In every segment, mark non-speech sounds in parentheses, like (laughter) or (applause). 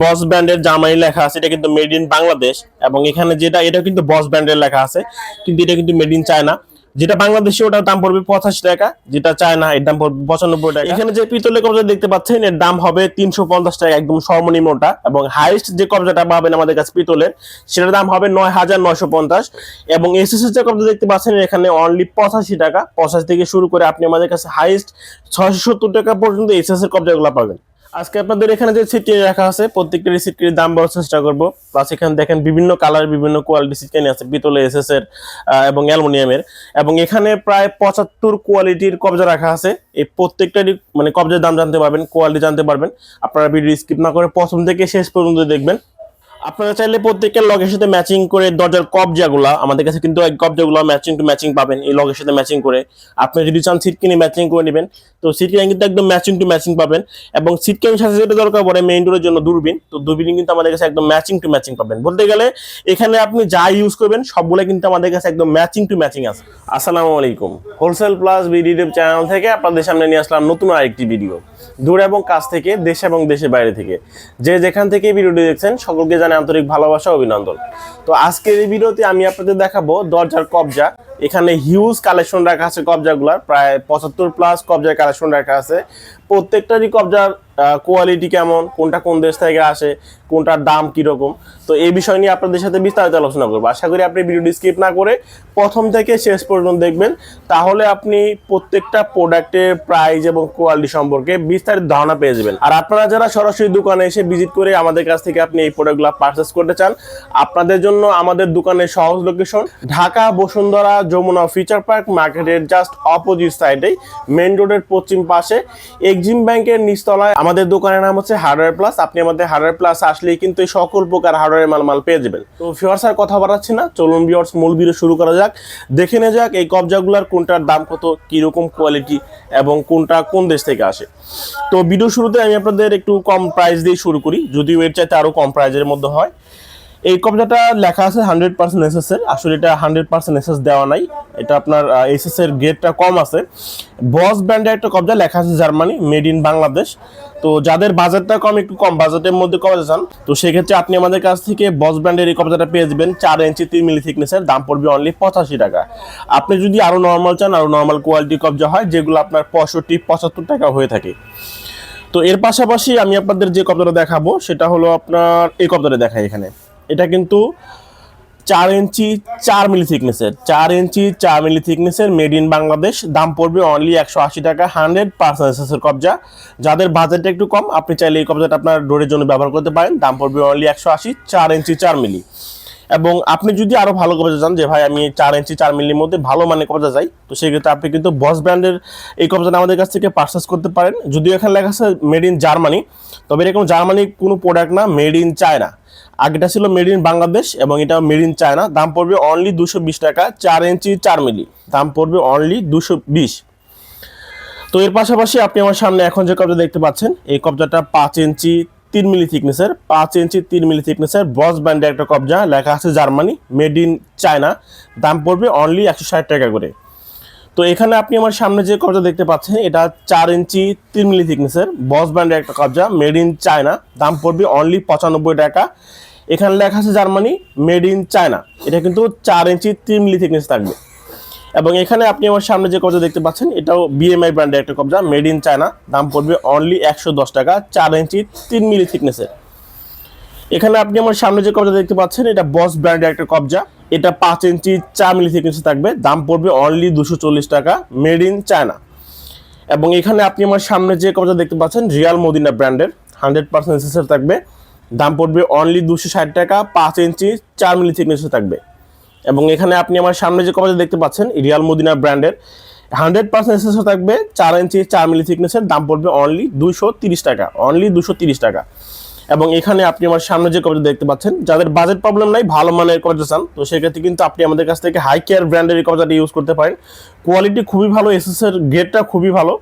বস ব্র্যান্ডের জামাই লেখা আছে, এটা কিন্তু মেড ইন বাংলাদেশ। এবং এখানে যেটা, এটা কিন্তু বস ব্র্যান্ডের লেখা আছে, কিন্তু এটা কিন্তু মেড ইন চায়না। যেটা বাংলাদেশে, ওটার দাম পড়বে পঁচাশি টাকা, যেটা চায়না, এর দাম পড়বে পঁচানব্বই টাকা। এখানে যে পিতলের কবজা দেখতে পাচ্ছেন, এর দাম হবে তিনশো পঞ্চাশ টাকা, একদম সর্বনিম্নটা এবং হাইস্ট যে কবজাটা পাবেন আমাদের কাছে পিতলের, সেটার দাম হবে নয় হাজার নয়শো পঞ্চাশ। এবং এসএস যে কবজা দেখতে পাচ্ছেন, এখানে অনলি পঁচাশি টাকা। পঁচাশি থেকে শুরু করে আপনি আমাদের কাছে হাইস্ট ছয়শো সত্তর টাকা পর্যন্ত এসএস এর কবজাগুলো পাবেন। আজকে আপনাদের এখানে যে সিটকানি রাখা আছে প্রত্যেকটা সিটকানির দাম বলার চেষ্টা করব। প্লাস এখানে দেখেন বিভিন্ন কালার বিভিন্ন কোয়ালিটি সিটকানি আছে পিতলে এস এর এবং অ্যালুমিনিয়ামের। এবং এখানে প্রায় পঁচাত্তর কোয়ালিটির কবজা রাখা আছে। এই প্রত্যেকটারই মানে কবজার দাম জানতে পারবেন কোয়ালিটি জানতে পারবেন। আপনারা ভিডিও স্কিপ না করে প্রথম থেকে শেষ পর্যন্ত দেখবেন। আপনারা চাইলে প্রত্যেকের লগের সাথে ম্যাচিং করে দরজার কবজাগুলা, আমাদের কাছে কিন্তু এই কবজাগুলো ম্যাচিং টু ম্যাচিং পাবেন, এই লগের সাথে ম্যাচিং করে। আপনি যদি চান সিট কিনে ম্যাচিং করে নেবেন, তো সিট কিনে কিন্তু একদম ম্যাচিং টু ম্যাচিং পাবেন। এবং সিট কিনের সাথে যেটা দরকার পড়ে মেইন ডোরের জন্য দূরবীন, তো দূরবীন কিন্তু আমাদের কাছে একদম ম্যাচিং টু ম্যাচিং পাবেন। বলতে গেলে, এখানে আপনি যা ইউজ করবেন, সবগুলো কিন্তু আমাদের কাছে একদম ম্যাচিং টু ম্যাচিং আছে। আসসালামু আলাইকুম। হোলসেল প্লাস ইউটিউব চ্যানেল থেকে আপনাদের সামনে নিয়ে আসলাম নতুন আরেকটি ভিডিও দূর এবং কাছ থেকে, দেশ এবং দেশের বাইরে থেকে। যে যেখান থেকে ভিডিওটি দেখছেন, সকলকে জানে আন্তরিক ভালোবাসা অভিনন্দন। তো আজকের এই ভিডিওতে আমি আপনাদের দেখাবো দরজার কবজা। এখানে হিউজ কালেকশন রাখা আছে কবজাগুলার, প্রায় পঁচাত্তর প্লাস কবজার কালেকশন রাখা আছে। প্রত্যেকটারই কবজার কোয়ালিটি কেমন, কোনটা কোন দেশ থেকে আসে, কোনটার দাম কীরকম। তো এই বিষয় নিয়ে আপনাদের সাথে বিস্তারিত আলোচনা করব। আশা করি আপনি ভিডিওটি স্কিপ না করে প্রথম থেকে শেষ পর্যন্ত দেখবেন। তাহলে আপনি প্রত্যেকটা প্রোডাক্টের প্রাইস এবং কোয়ালিটি সম্পর্কে বিস্তারিত ধারণা পেয়ে যাবেন। আর আপনারা যারা সরাসরি দোকানে এসে ভিজিট করে আমাদের কাছ থেকে আপনি এই প্রোডাক্টগুলো পারচেস করতে চান, আপনাদের জন্য আমাদের দোকানের সহজ location Dhaka Bashundhara Jamuna future park মার্কেটের জাস্ট অপোজিট সাইডেই মেন রোডের পশ্চিম পাশে এক্সিম ব্যাংকের নিচতলায় আমাদের দোকানের নাম হচ্ছে হার্ডওয়্যার প্লাস। আপনি আমাদের হার্ডওয়্যার প্লাস আসলেই কিন্তু এই সকল প্রকার হার্ডওয়্যার মালমাল পেয়ে যাবেন। তো ফিওর্স আর কথা বাড়াচ্ছি না, চলুন ভিওর্স মূল ভিডিও শুরু করা যাক। দেখে নে যাক এই কবজাগুলার কোনটার দাম কত, কীরকম কোয়ালিটি এবং কোনটা কোন দেশ থেকে আসে। তো ভিডিও শুরুতে আমি আপনাদের একটু কম প্রাইস দিয়ে শুরু করি, যদিও এর চাইতে আরও কম প্রাইজের মধ্যে হয়। এই কবজাটা লেখা আছে হান্ড্রেড পার্সেন্ট এসএস এর আসলে এটা হান্ড্রেড পার্সেন্ট এসএস দেওয়া নাই। এটা আপনার এসএস এর গ্রেডটা কম আছে। বস ব্র্যান্ডের একটা কবজা লেখা আছে জার্মানি মেড ইন বাংলাদেশ। তো যাদের বাজেটটা কম, একটু কম, বাজেটের মধ্যে কবজা চান, তো সেক্ষেত্রে আপনি আমাদের কাছ থেকে বস ব্র্যান্ডের এই কবজাটা পেয়ে যাবেন চার ইঞ্চি তিন মিলি থিকনেসের দাম পড়বে অনলি পঁচাশি টাকা। আপনি যদি আরও নর্মাল চান আরও নর্মাল কোয়ালিটি কবজা হয়, যেগুলো আপনার পঁয়ষট্টি, পঁচাত্তর টাকা হয়ে থাকে। তো এর পাশাপাশি আমি আপনাদের যে কবজাটা দেখাবো, সেটা হলো আপনার, এই কবজাটা দেখাই এখানে। এটা কিন্তু চার ইঞ্চি চার মিলি থিকনেসের চার ইঞ্চি চার মিলি থিকনেসের মেড ইন বাংলাদেশ দাম পড়বে অনলি একশো আশি টাকা হান্ড্রেড পার্সেন্টের কবজা। যাদের বাজেটটা একটু কম, আপনি চাইলে এই কবজাটা আপনার ডোরের জন্য ব্যবহার করতে পারেন। দাম পড়বে অনলি একশো আশি, চার ইঞ্চি চার মিলি। এবং আপনি যদি আরও ভালো কবজা চান, যে ভাই আমি চার ইঞ্চি চার মিলির মধ্যে ভালো মানে কবজা চাই, তো সেক্ষেত্রে আপনি কিন্তু বস ব্র্যান্ডের এই কবজাটা আমাদের কাছ থেকে পারচেস করতে পারেন। যদিও এখানে লেখা আছে মেড ইন জার্মানি তবে এরকম জার্মানি কোনো প্রোডাক্ট না মেড ইন চায়না আগেটা ছিল মেড ইন বাংলাদেশ এবং এটা মেড ইন চায়না দাম পড়বে অনলি দুশো বিশ টাকা, চার ইঞ্চি চার মিলি দাম পড়বে অনলি দুশো বিশ। তো এর পাশাপাশি আপনি আমার সামনে এখন যে কবজা দেখতে পাচ্ছেন, এই কবজাটা পাঁচ ইঞ্চি তিন মিলি থিকনেসের পাঁচ ইঞ্চি তিন মিলি থিকনেসের বস ব্র্যান্ডের একটা কবজা, লেখা আছে জার্মানি মেড ইন চায়না দাম পড়বে অনলি একশো ষাট টাকা করে। তো এখানে আপনি আমার সামনে যে কবজা দেখতে পাচ্ছেন, এটা চার ইঞ্চি তিন মিলি থিকনেসের বস ব্র্যান্ডের একটা কবজা মেড ইন চায়না দাম পড়বে অনলি পঁচানব্বই টাকা। এখানে লেখা আছে জার্মানি মেড ইন চায়না এটা কিন্তু চার ইঞ্চি তিন মিলি থিকনেস থাকবে। এবং এখানে আপনি আমার সামনে যে কবজা দেখতে পাচ্ছেন, এটাও বিএমআই ব্র্যান্ডের একটা কবজা মেড ইন চায়না দাম পড়বে অনলি একশো দশ টাকা, চার ইঞ্চি তিন মিলি থিকনেসের এখানে আপনি আমার সামনে যে কবজা দেখতে পাচ্ছেন, এটা বস ব্র্যান্ডের একটা কবজা। এটা পাঁচ ইঞ্চি চার মিলি থিকনেসে থাকবে। দাম পড়বে অনলি দুশো চল্লিশ টাকা মেড ইন চায়না এবং এখানে আপনি আমার সামনে যে কবজা দেখতে পাচ্ছেন রিয়াল মদিনা ব্র্যান্ডের হান্ড্রেড পার্সেন্ট থাকবে। দাম পড়বে অনলি দুশো ষাট টাকা, পাঁচ ইঞ্চি, চার মিলি থিকনেসে থাকবে। এবং এখানে আপনি আমার সামনে যে কবজা দেখতে পাচ্ছেন রিয়াল মদিনা ব্র্যান্ডের হান্ড্রেড পার্সেন্ট এসএসও থাকবে, চার ইঞ্চি, চার মিলি থিকনেসের দাম পড়বে অনলি দুশো তিরিশ টাকা অনলি দুশো তিরিশ টাকা। এবং এখানে আপনি আমার সামনে যে কবজা দেখতে পাচ্ছেন, যাদের বাজেট প্রবলেম নাই, ভালো মানের কবজা চান, তো সেক্ষেত্রে কিন্তু আপনি আমাদের কাছ থেকে হাই কেয়ার ব্র্যান্ডের এই কবজাটা ইউজ করতে পারেন। কোয়ালিটি খুবই ভালো এসএস এর গ্রেডটা খুবই ভালো।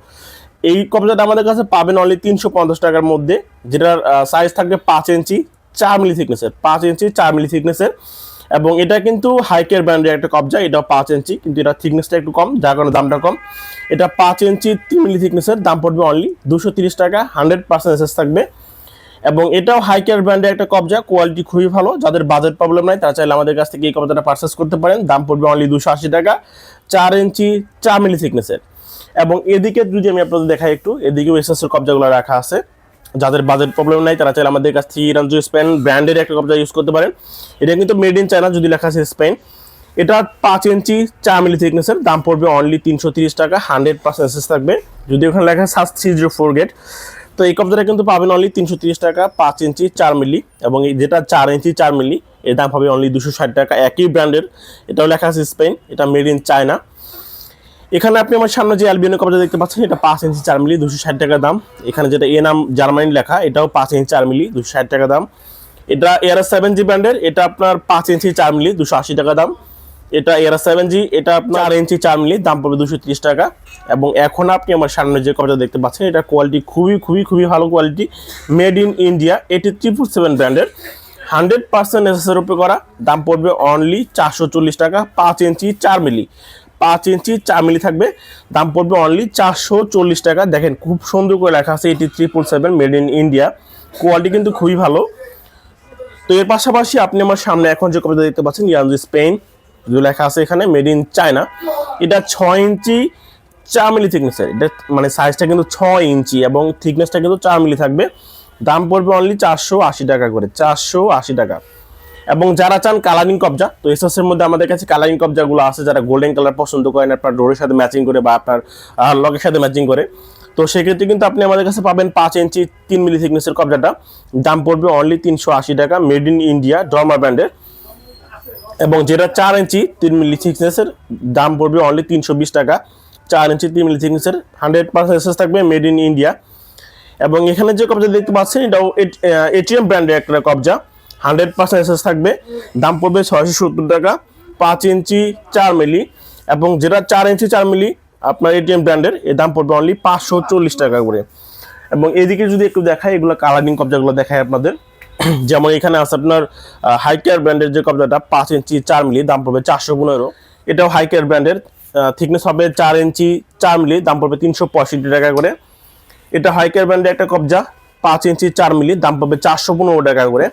এই কবজাটা আমাদের কাছে পাবেন অনলি তিনশো পঞ্চাশ টাকার মধ্যে, যেটার সাইজ থাকবে পাঁচ ইঞ্চি, চার মিলি থিকনেসের পাঁচ ইঞ্চি, চার মিলি থিকনেসের এবং এটা কিন্তু হাইকের ব্র্যান্ডের একটা কবজা এটা পাঁচ ইঞ্চি, কিন্তু এটা থিকনেসটা একটু কম, যার কারণে দামটা কম। এটা পাঁচ ইঞ্চি, তিন মিলি থিকনেসের দাম পড়বে অনলি দুশো তিরিশ টাকা হান্ড্রেড পার্সেন্ট এসএস থাকবে। এবং এটাও হাইকেয়ার ব্র্যান্ডের একটা কবজা কোয়ালিটি খুবই ভালো, যাদের বাজেট প্রবলেম নাই, তারা চাইলে আমাদের কাছ থেকে এই কবজাটা পারচেস করতে পারেন, দাম পড়বে অনলি দুশো আশি টাকা, চার ইঞ্চি, চার মিলি থিকনেসের এবং এদিকে যদি আমি আপনাদের দেখাই একটু, এদিকেও এসএসের কবজাগুলো রাখা আছে। যাদের বাজেট প্রবলেম নাই, তারা চাইলে আমাদের কাছ থেকে ইরানজু স্পেন ব্র্যান্ডের একটা কবজা ইউজ করতে পারেন। এটা কিন্তু মেড ইন চায়না যদি লেখা আছে স্পেন এটা পাঁচ ইঞ্চি চার মিলি থিকনেসের দাম পড়বে অনলি তিনশো তিরিশ টাকা হান্ড্রেড পার্সেন্ট এসএস থাকবে। যদি ওখানে লেখা সাস থ্রি জিরো ফোর গেট তো এই কবজাটা কিন্তু পাবেন অনলি তিনশো তিরিশ টাকা, পাঁচ ইঞ্চি চার মিলি এবং যেটা চার ইঞ্চি চার মিলি এর দাম হবে অনলি দুশো ষাট টাকা, একই ব্র্যান্ডের এটাও লেখা আছে স্পেন এটা মেড ইন চায়না এখানে আপনি আমার সামনে যে অ্যালবিয়ন কবজা দেখতে পাচ্ছেন এটা পাঁচ ইঞ্চি চার মিলি দুশো ষাট টাকা দাম। এখানে যেটা এ নাম জার্মানি লেখা এটাও পাঁচ ইঞ্চি চার মিলি দুশো ষাট টাকা দাম। এটা এয়ার সেভেন জি ব্র্যান্ডের এটা আপনার পাঁচ ইঞ্চি চার মিলি দুশো আশি টাকা দাম। এটা এয়ার সেভেন জি এটা আপনার চার। ইঞ্চি চার মিলি দাম পড়বে দুশো ত্রিশ টাকা। এবং এখন আপনি আমার সামনে যে কবজা দেখতে পাচ্ছেন এটা কোয়ালিটি খুবই খুবই খুবই ভালো কোয়ালিটি মেড ইন ইন্ডিয়া এটি ট্রিপল সেভেন ব্র্যান্ডের হান্ড্রেড পার্সেন্ট এসএসের উপরে করা দাম পড়বে অনলি চারশো চল্লিশ টাকা পাঁচ ইঞ্চি চার মিলি। পাঁচ ইঞ্চি চার মিলি থাকবে। দাম পড়বে অনলি চারশো চল্লিশ টাকা। দেখেন, খুব সুন্দর করে লেখা আছে এটি triple seven made in India quality কিন্তু খুবই ভালো। তো এর পাশাপাশি আপনি আমার সামনে এখন যে কবিতা দেখতে পাচ্ছেন ইয়ানজি স্পেন যে লেখা আছে এখানে মেড ইন চায়না এটা ছয় ইঞ্চি চার মিলি থিকনেসের এটা মানে সাইজটা কিন্তু ছয় ইঞ্চি এবং থিকনেসটা কিন্তু চার মিলি থাকবে। দাম পড়বে অনলি চারশো আশি টাকা করে। চারশো আশি টাকা। এবং যারা চান কালারিং কবজা, তো এসএস এর মধ্যে আমাদের কাছে কালারিং কবজাগুলো আছে, যারা গোল্ডেন কালার পছন্দ করেন, আপনার ডোরের সাথে ম্যাচিং করে বা আপনার লগের সাথে ম্যাচিং করে। তো সেক্ষেত্রে কিন্তু আপনি আমাদের কাছে পাবেন পাঁচ ইঞ্চি তিন মিলি থিকনেসের কবজাটা। দাম পড়বে অনলি তিনশো আশি টাকা মেড ইন ইন্ডিয়া ডর্মা ব্র্যান্ডের এবং যেটা চার ইঞ্চি তিন মিলি থিকনেসের দাম পড়বে অনলি তিনশো বিশ টাকা। চার ইঞ্চি তিন মিলি থিকনেসের হান্ড্রেড পার্সেন্ট এসএস থাকবে মেড ইন ইন্ডিয়া এবং এখানে যে কবজা দেখতে পাচ্ছেন, এটাও এটিএম ব্র্যান্ডের একটা কবজা। হান্ড্রেড পার্সেন্ট এসএস থাকবে। দাম পড়বে ছয়শো সত্তর টাকা, পাঁচ ইঞ্চি চার মিলি এবং যেটা চার ইঞ্চি চার মিলি আপনার এটিএম ব্র্যান্ডের এর দাম পড়বে অনলি পাঁচশো চল্লিশ টাকা করে। এবং এদিকে যদি একটু দেখায় এগুলো কালারিং কবজাগুলো দেখায় আপনাদের। (clears throat) যেমন এখানে আছে আপনার হাইকেয়ার ব্র্যান্ডের যে কবজাটা, পাঁচ ইঞ্চি চার মিলি, দাম পড়বে চারশো পনেরো। এটাও হাইকেয়ার ব্র্যান্ডের থিকনেস হবে চার ইঞ্চি চার মিলি, দাম পড়বে তিনশো পঁয়ষট্টি টাকা করে। এটা হাইকেয়ার ব্র্যান্ডের একটা কবজা, পাঁচ ইঞ্চি চার মিলি, দাম পাবে চারশো পনেরো টাকা করে।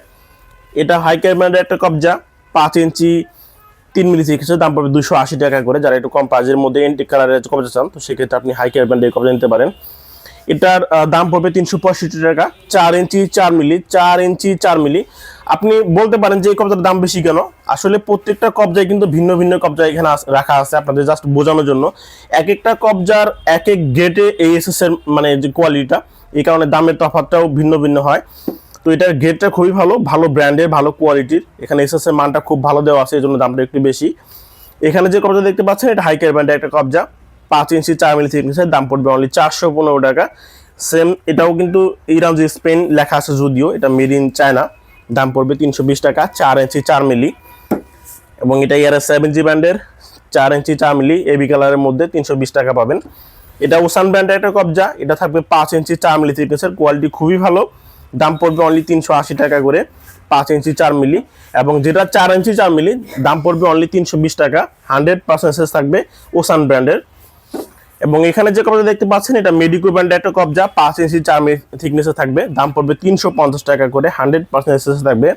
এটা হাই ব্র্যান্ডের একটা কবজা, পাঁচ ইঞ্চি তিন মিলি থেকে দাম পাবে দুশো আশি টাকা করে। যারা একটু কম প্রাইজের মধ্যে এন্টিক কালারের কবজা চান, তো সেক্ষেত্রে আপনি হাইকেয়ার ব্র্যান্ডের কবজা নিতে পারেন। এটার দাম পড়বে তিনশো পঁয়ষট্টি টাকা। চার ইঞ্চি চার মিলি, চার ইঞ্চি চার মিলি। আপনি বলতে পারেন যে এই কবজার দাম বেশি কেন? আসলে প্রত্যেকটা কবজায় কিন্তু ভিন্ন ভিন্ন কবজা এখানে রাখা আছে আপনাদের জাস্ট বোঝানোর জন্য। এক একটা কবজার এক এক গেটে এই এসএস এর মানে যে কোয়ালিটিটা এই কারণে দামের তফাৎটাও ভিন্ন ভিন্ন হয়। তো এটার গেটটা খুবই ভালো ভালো ব্র্যান্ডের ভালো কোয়ালিটির এখানে এসএস এর মানটা খুব ভালো দেওয়া আছে এই জন্য দামটা একটু বেশি। এখানে যে কবজা দেখতে পাচ্ছেন, এটা হাইকের ব্র্যান্ডের একটা কবজা। পাঁচ ইঞ্চি, চার মিলি থিকনেসের দাম পড়বে অনলি চারশো পনেরো টাকা। সেম এটাও কিন্তু ইরান যে স্পেন লেখা আছে যদিও, এটা মেড ইন চায়না দাম পড়বে তিনশো বিশ টাকা, চার ইঞ্চি, চার মিলি। এবং এটা ইয়ার সেভেন জি ব্র্যান্ডের চার ইঞ্চি, চার মিলি এবি কালারের মধ্যে তিনশো বিশ টাকা পাবেন। এটা ওসান ব্র্যান্ডের একটা কবজা, এটা থাকবে পাঁচ ইঞ্চি, চার মিলি থিকনেসের কোয়ালিটি খুবই ভালো। দাম পড়বে অনলি তিনশো আশি টাকা করে, পাঁচ ইঞ্চি চার মিলি। এবং যেটা চার ইঞ্চি চার মিলি, দাম পড়বে অনলি তিনশো বিশ টাকা। হান্ড্রেড পার্সেন্টেজ থাকবে ওসান ব্র্যান্ডের এবং এখানে যে কবজা দেখতে পাচ্ছেন, এটা মেডিকো ব্র্যান্ডের একটা কবজা পাঁচ ইঞ্চি চার মিলি থিকনেসে থাকবে। দাম পড়বে তিনশো পঞ্চাশ টাকা করে, হান্ড্রেড পার্সেন্ট থাকবে।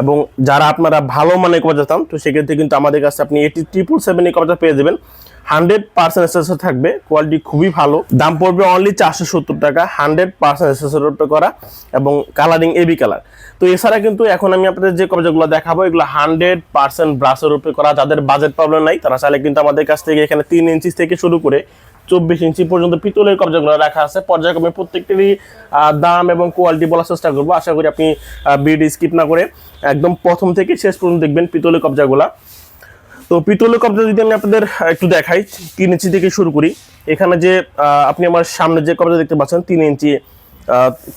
এবং যারা আপনারা ভালো মানে কবজা চান, তো সেক্ষেত্রে কিন্তু আমাদের কাছে আপনি এইটি ট্রিপল সেভেন এই কবজা পেয়ে যাবেন। হান্ড্রেড পার্সেন্ট এসএসএ থাকবে কোয়ালিটি খুবই ভালো। দাম পড়বে অনলি চারশো সত্তর টাকা, হান্ড্রেড পার্সেন্ট উপরে করা এবং কালারিং এবি কালার তো এছাড়া কিন্তু এখন আমি আপনাদের যে কবজাগুলো দেখাবো, এগুলো হান্ড্রেড পার্সেন্ট ব্রাশের উপরে করা। যাদের বাজেট প্রবলেম নাই, তারা চাইলে কিন্তু আমাদের কাছ থেকে এখানে তিন ইঞ্চি থেকে শুরু করে চব্বিশ ইঞ্চি পর্যন্ত পিতলের কবজাগুলো রাখা আছে। পর্যায়ক্রমে প্রত্যেকটিরই দাম এবং কোয়ালিটি বলার চেষ্টা করব। আশা করি আপনি বিডি স্কিপ না করে একদম প্রথম থেকে শেষ পর্যন্ত দেখবেন পিতলের কবজাগুলা। তো পিতলের কবজা যদি আমি আপনাদের একটু দেখাই, তিন ইঞ্চি থেকে শুরু করি। এখানে যে আপনি আমার সামনে যে কবজা দেখতে পাচ্ছেন, তিন ইঞ্চি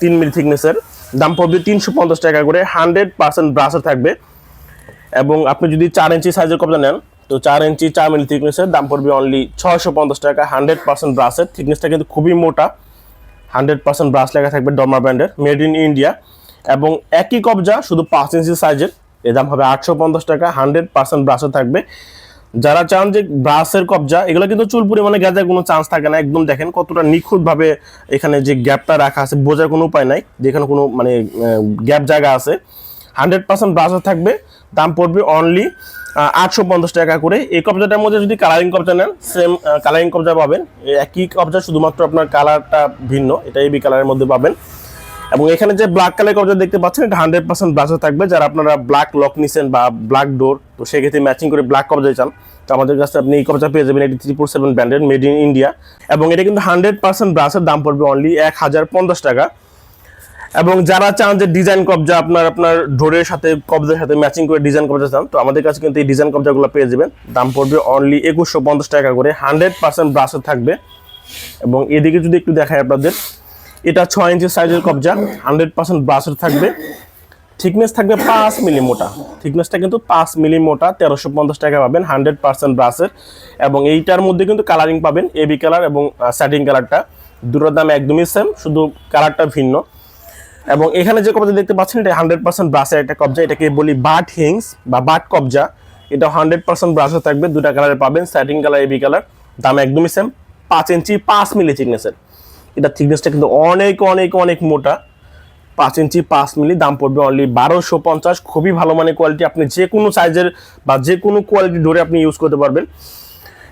তিন মিলি থিকনেসের, দাম পড়বে তিনশো পঞ্চাশ টাকা করে, হান্ড্রেড পার্সেন্ট ব্রাশার থাকবে। এবং আপনি যদি চার ইঞ্চি সাইজের কবজা নেন, তো চার ইঞ্চি, চার মিলি থিকনেসের দাম পড়বে অনলি ছয়শো পঞ্চাশ টাকা, হান্ড্রেড পার্সেন্ট ব্রাশের। থিকনেসটা কিন্তু খুবই মোটা, হান্ড্রেড পার্সেন্ট ব্রাশ লেখা থাকবে ডর্মা ব্র্যান্ডের মেড ইন ইন্ডিয়া এবং একই কবজা শুধু পাঁচ ইঞ্চি সাইজের এর দাম হবে আটশো পঞ্চাশ টাকা, হান্ড্রেড পার্সেন্ট ব্রাশও থাকবে। যারা চান যে ব্রাশের কবজা, এগুলো কিন্তু চুল পরিমাণে গেজার কোনো চান্স থাকে না। একদম দেখেন কতটা নিখুঁতভাবে এখানে যে গ্যাপটা রাখা আছে, বোঝার কোনো উপায় নাই। যেখানে কোনো মানে গ্যাপ জায়গা আছে। হান্ড্রেড পার্সেন্ট ব্রাশও থাকবে, দাম পড়বে অনলি আটশো পঞ্চাশ টাকা করে। এই কবজাটার মধ্যে যদি কালারিং কবজা নেন সেম কালারিং কবজা পাবেন। একই কবজা শুধুমাত্র আপনার কালারটা ভিন্ন, এটা এবি কালারের মধ্যে পাবেন। এবং এখানে যে ব্ল্যাক কালার কবজা দেখতে পাচ্ছেন, এটা হান্ড্রেড পার্সেন্ট ব্রাশও থাকবে। যারা আপনারা ব্ল্যাক লক নিছেন বা ব্ল্যাক ডোর তো সেক্ষেত্রে ম্যাচিং করে ব্ল্যাক কবজা চান। তো আমাদের কাছে আপনি এই কবজা পেয়ে যাবেন এটি three four seven branded made in India এবং এটা কিন্তু হান্ড্রেড পার্সেন্ট ব্রাশের দাম পড়বে অনলি এক হাজার পঞ্চাশ টাকা। এবং যারা চান যে ডিজাইন কবজা আপনার আপনার ডোরের সাথে, কবজার সাথে ম্যাচিং করে ডিজাইন কবজা চান, তো আমাদের কাছে কিন্তু এই ডিজাইন কবজাগুলো পেয়ে যাবেন। দাম পড়বে অনলি একুশশো পঞ্চাশ টাকা করে হান্ড্রেড পার্সেন্ট ব্রাশে থাকবে। এবং এদিকে যদি একটু দেখায় আপনাদের এটা ছয় ইঞ্চি সাইজের কবজা হান্ড্রেড পার্সেন্ট ব্রাশের থাকবে। থিকনেস থাকবে পাঁচ মিলি মোটা। থিকনেসটা কিন্তু পাঁচ মিলি মোটা, তেরোশো পঞ্চাশ টাকা পাবেন, হান্ড্রেড পার্সেন্ট ব্রাশের এবং এইটার মধ্যে কিন্তু কালারিং পাবেন এবি কালার এবং স্যাটিং কালারটা দুটোর দাম একদমই সেম শুধু কালারটা ভিন্ন। এবং এখানে যে কবজা দেখতে পাচ্ছেন, এটা হান্ড্রেড পার্সেন্ট ব্রাশের একটা কবজা। এটাকে বলি বাট হিংস বা বাট কবজা। এটা হান্ড্রেড পার্সেন্ট ব্রাশে থাকবে, দুটা কালারে পাবেন স্যাটিং কালার এবি কালার দাম একদমই সেম পাঁচ ইঞ্চি, পাঁচ মিলি থিকনেসের এটা থিকনেসটা কিন্তু অনেক অনেক অনেক মোটা। পাঁচ ইঞ্চি, পাঁচ মিলি, দাম পড়বে অনলি বারোশো পঞ্চাশ। খুবই ভালো মানের কোয়ালিটি আপনি যে কোনো সাইজের বা যে কোনো কোয়ালিটি ধরে আপনি ইউজ করতে পারবেন।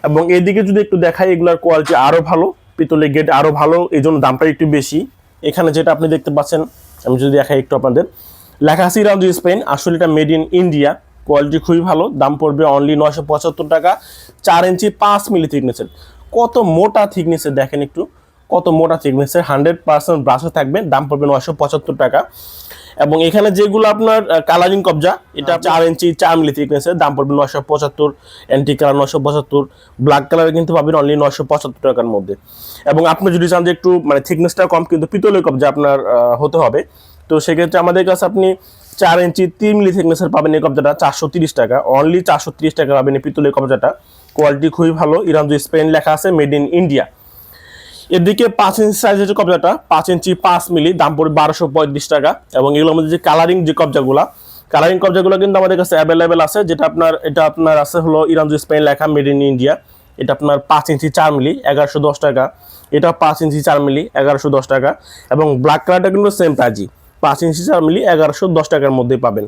এবং এদিকে যদি একটু দেখাই, এগুলোর কোয়ালিটি আরও ভালো, পিতলের গেট আরও ভালো এই জন্য দামটা একটু বেশি। এখানে যেটা আপনি দেখতে পাচ্ছেন, আমি যদি দেখাই একটু আপনাদের। লেখা আছে স্পেন, আসলে এটা মেড ইন ইন্ডিয়া কোয়ালিটি খুবই ভালো, দাম পড়বে অনলি নয়শো পঁচাত্তর টাকা। চার ইঞ্চি, পাঁচ মিলি থিকনেসের কত মোটা থিকনেসের দেখেন একটু। কত মোটা থিকনেসের হান্ড্রেড পার্সেন্ট ব্রাশে থাকবে দাম পড়বে নয়শো পঁচাত্তর টাকা। এবং এখানে যেগুলো আপনার কালারিং কবজা এটা চার ইঞ্চি চার মিলি থিকনেসের দাম পড়বে নয়শো পঁচাত্তর অ্যান্টি কালার নয়শো পঁচাত্তর ব্ল্যাক কালার কিন্তু পাবেন অনলি নয়শো পঁচাত্তর টাকার মধ্যে। এবং আপনি যদি চান যে একটু মানে থিকনেসটা কম কিন্তু পিতলের কবজা আপনার হতে হবে। তো সেক্ষেত্রে আমাদের কাছে আপনি চার ইঞ্চি তিন মিলি থিকনেসের পাবেন এই কবজাটা চারশো তিরিশ টাকা। অনলি চারশো তিরিশ টাকা পাবেন এই পিতলের কবজাটা। কোয়ালিটি খুবই ভালো। ইরান স্পেন লেখা আছে মেড ইন ইন্ডিয়া এদিকে পাঁচ ইঞ্চি সাইজের যে কবজাটা, পাঁচ ইঞ্চি পাঁচ মিলি, দাম পড়বে বারোশো পঁয়ত্রিশ টাকা। এবং এগুলোর মধ্যে যে কালারিং যে কবজাগুলা কালারিং কবজাগুলো কিন্তু আমাদের কাছে অ্যাভেলেবেল আছে, যেটা আপনার, এটা আপনার আছে হলো ইরান স্পেন লেখা মেড ইন ইন্ডিয়া এটা আপনার পাঁচ ইঞ্চি চার মিলি, এগারোশো দশ টাকা। এটা পাঁচ ইঞ্চি চার মিলি, এগারোশো দশ টাকা। এবং ব্ল্যাক কালারটা কিন্তু সেম প্রাইজই পাঁচ ইঞ্চি চার মিলি, এগারোশো দশ টাকার মধ্যেই পাবেন।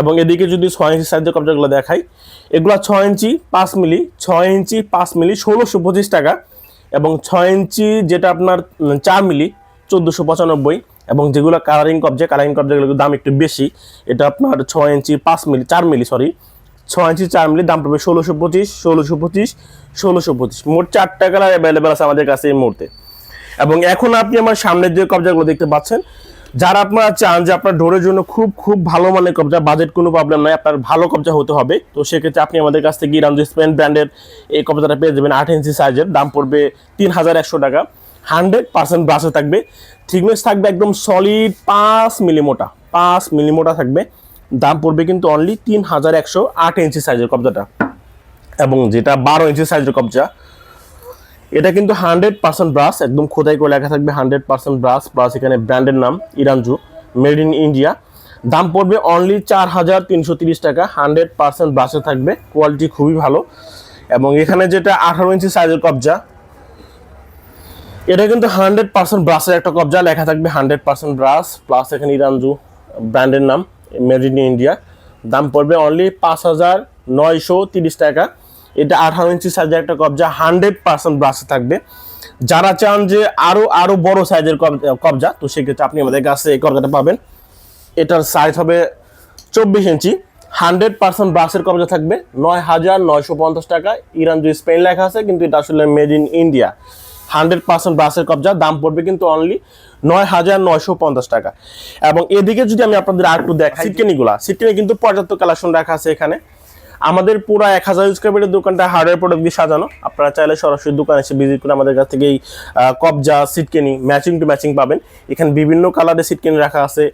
এবং এদিকে যদি ছয় ইঞ্চি সাইজের কবজাগুলো দেখাই, এগুলো ছয় ইঞ্চি পাঁচ মিলি, ছয় ইঞ্চি পাঁচ মিলি, ষোলোশো পঁচিশ টাকা। এবং ছয় ইঞ্চি যেটা আপনার চার মিলি, চোদ্দোশো পঁচানব্বই, এবং যেগুলো কালারিং কবজা কালারিং কবজাগুলোর দাম একটু বেশি, এটা আপনার ছয় ইঞ্চি পাঁচ মিলি, চার মিলি সরি ছয় ইঞ্চি চার মিলি দাম পড়বে ষোলোশো পঁচিশ ষোলোশো পঁচিশ ষোলোশো পঁচিশ। মোট চারটা কালার অ্যাভেলেবেল আছে আমাদের কাছে এই মুহূর্তে। এবং এখন আপনি আমার সামনের যে কবজাগুলো দেখতে পাচ্ছেন যারা আপনারা চান যে আপনার ডোরের জন্য খুব খুব ভালো মানের কবজা বাজেট কোনো প্রবলেম নাই, আপনার ভালো কবজা হতে হবে, তো সেক্ষেত্রে আপনি আমাদের কাছ থেকে ইরান স্পেন ব্র্যান্ডের এই কবজাটা পেয়ে যাবেন আট ইঞ্চি সাইজের দাম পড়বে তিন হাজার একশো টাকা হান্ড্রেড পার্সেন্ট ব্রাশে থাকবে থিকনেস থাকবে একদম সলিড পাঁচ মিলিমোটা পাঁচ মিলিমোটা থাকবে, দাম পড়বে কিন্তু অনলি তিন হাজার একশো আট ইঞ্চি সাইজের কবজাটা, এবং যেটা বারো ইঞ্চি সাইজের কবজা এটা কিন্তু হান্ড্রেড পার্সেন্ট ব্রাশ একদম খোদাই করে লেখা থাকবে হান্ড্রেড পার্সেন্ট ব্রাশ প্লাস এখানে ব্র্যান্ডের নাম ইরানজু মেড ইন ইন্ডিয়া দাম পড়বে অনলি চার হাজার তিনশো তিরিশ টাকা হান্ড্রেড পার্সেন্ট ব্রাশে থাকবে কোয়ালিটি খুবই ভালো। এবং এখানে যেটা আঠারো ইঞ্চি সাইজের কবজা, এটা কিন্তু হান্ড্রেড পার্সেন্ট ব্রাশের একটা কবজা, লেখা থাকবে হান্ড্রেড পার্সেন্ট ব্রাশ প্লাস এখানে ইরানজু ব্র্যান্ডের নাম মেড ইন ইন্ডিয়া দাম পড়বে অনলি পাঁচ হাজার নয়শো তিরিশ টাকা। এটা আঠারো ইঞ্চি সাইজের একটা কবজা হান্ড্রেড পার্সেন্ট ব্রাশে থাকবে। যারা চান যে আরও আরও বড় সাইজের কবজা তো সেক্ষেত্রে আপনি আমাদের কাছে এই কবজাটা পাবেন। এটার সাইজ হবে চব্বিশ ইঞ্চি হান্ড্রেড পার্সেন্ট ব্রাশের কবজা থাকবে। নয় হাজার নয়শো পঞ্চাশ টাকা। ইরান যে স্পেন লেখা আছে কিন্তু এটা আসলে made in India hundred percent ব্রাশের কবজা দাম পড়বে কিন্তু অনলি নয় হাজার নয়শো পঞ্চাশ টাকা। এবং এদিকে যদি আমি আপনাদের আর একটু দেখাই সিটকেনিগুলা। সিটকেনি কিন্তু পর্যাপ্ত কালেকশন রাখা আছে এখানে। আমাদের পুরো এক হাজার স্কোয়ার দোকানটা হার্ডওয়্যার প্রোডাক্ট দিয়ে সাজানো। আপনারা চাইলে সরাসরি দোকান এসে ভিজিট করে আমাদের কাছ থেকে এই কবজা সিটকেনি ম্যাচিং টু ম্যাচিং পাবেন। এখানে বিভিন্ন কালারের সিটকেনি রাখা আছে।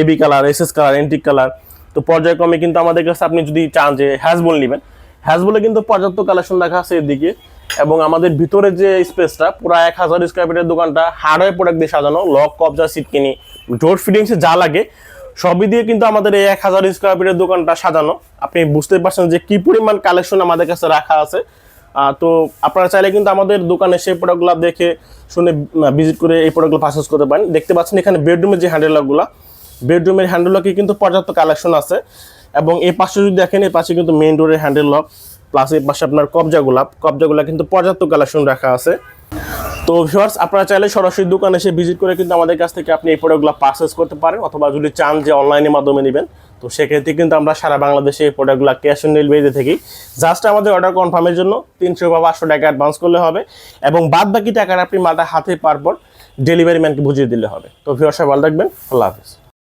AB colour S S colour antique colour তো পর্যায়ক্রমে কিন্তু আমাদের কাছে আপনি যদি চান যে হ্যাজবল নেবেন হ্যাজবলে কিন্তু পর্যাপ্ত কালেকশন রাখা আছে এদিকে। এবং আমাদের ভিতরে যে স্পেসটা পুরো এক হাজার স্কোয়ার ফিটের দোকানটা হার্ডওয়্যার প্রোডাক্ট দিয়ে সাজানো লক কবজা সিটকেনি ডোর ফিটিংসে যা লাগে। সবই দিয়ে কিন্তু আমাদের এই এক হাজার স্কোয়ার ফিটের দোকানটা সাজানো। আপনি বুঝতে পারছেন যে কি পরিমাণ কালেকশন আমাদের কাছে রাখা আছে। তো আপনারা চাইলে কিন্তু আমাদের দোকানে সেই প্রোডাক্টগুলো দেখে শুনে ভিজিট করে এই প্রোডাক্টগুলো পারচেস করতে পারেন। দেখতে পাচ্ছেন এখানে বেডরুমের যে হ্যান্ডেলগুলো বেডরুমের হ্যান্ডেলকে কিন্তু পর্যাপ্ত কালেকশন আছে। এবং এই পাশে যদি দেখেন, এই পাশে কিন্তু মেইন ডোরের হ্যান্ডেল লক প্লাস এই পাশে আপনার কবজাগুলা কবজাগুলা কিন্তু পর্যাপ্ত কালেকশন রাখা আছে। তো ভিউয়ার্স আপনারা চাইলে সরাসরি দোকানে এসে ভিজিট করে কিন্তু আমাদের কাছ থেকে আপনি এই প্রোডাক্টগুলো পারচেস করতে পারেন অথবা যদি চান যে অনলাইনের মাধ্যমে নেবেন, তো সেক্ষেত্রে কিন্তু আমরা সারা বাংলাদেশে এই প্রোডাক্টগুলো ক্যাশ অন ডেলিভারিতে থাকি। জাস্ট আমাদের অর্ডার কনফার্মের জন্য তিনশো বা পাঁচশো টাকা অ্যাডভান্স করলে হবে এবং বাদ বাকি টাকাটা আপনি মাথা হাতে পারপর ডেলিভারি ম্যানকে বুঝিয়ে দিলে হবে। তো ভিউয়ার্স সবাই ভালো থাকবেন। আল্লাহ হাফিজ।